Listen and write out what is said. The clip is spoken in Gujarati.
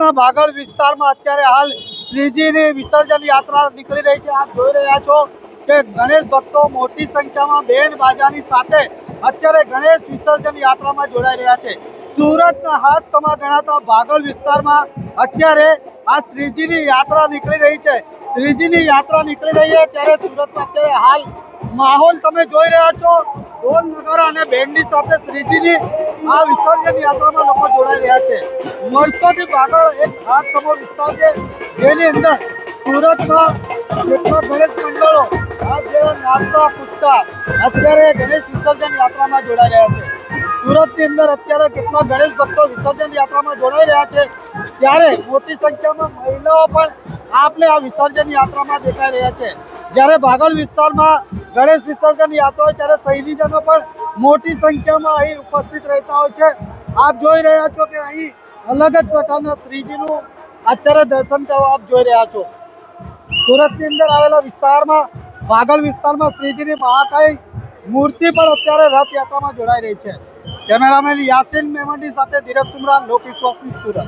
ભાગળ વિસ્તારમાં અત્યારે હાલ શ્રીજીની વિસર્જન યાત્રા નીકળી રહી છે. આપ જોઈ રહ્યા છો કે ગણેશ ભક્તો મોટી સંખ્યામાં બેન્ડ બાજાની સાથે અત્યારે ગણેશ વિસર્જન યાત્રામાં જોડાઈ રહ્યા છે. સુરતના હાથ સમા ગણાતા ભાગળ વિસ્તારમાં અત્યારે આ શ્રીજીની યાત્રા નીકળી રહી છે. શ્રીજીની યાત્રા નીકળી રહી છે ત્યારે સુરતમાં અત્યારે હાલ માહોલ તમે જોઈ રહ્યા છો. ઢોલ નગારા અને બેન્ડની સાથે શ્રીજીની આ વિસર્જન યાત્રામાં લોકો જોડાઈ રહ્યા છે. વર્ષોથી ભાગળ એક હાથ સમો વિસ્તાર છે, જેની અંદર સુરતમાં કેટલા ગણેશ મંડળો આ જે નાચતા કૂદતા અત્યારે ગણેશ વિસર્જન યાત્રામાં જોડાઈ રહ્યા છે. સુરતની અંદર અત્યારે કેટલા ગણેશ ભક્તો વિસર્જન યાત્રામાં જોડાઈ રહ્યા છે, ત્યારે મોટી સંખ્યામાં મહિલાઓ પણ આપણે આ વિસર્જન યાત્રામાં દેખાઈ રહ્યા છે. જ્યારે ભાગળ વિસ્તારમાં ગણેશ વિસર્જન યાત્રા હોય ત્યારે શહેરીજનો પણ મોટી સંખ્યામાં અહીં ઉપસ્થિત રહેતા હોય છે. આપ જોઈ રહ્યા છો કે અહીં અલગ જ પ્રકારના શ્રીજીનું અત્યારે દર્શન કરવા આપ જોઈ રહ્યા છો. સુરતની અંદર આવેલા વિસ્તારમાં ભાગળ વિસ્તારમાં શ્રીજીની મહાકાય મૂર્તિ પણ અત્યારે રથયાત્રામાં જોડાઈ રહી છે. કેમેરામેન યાસીન મેમંડી સાથે ધીરજ સુમરા લોક સુરત.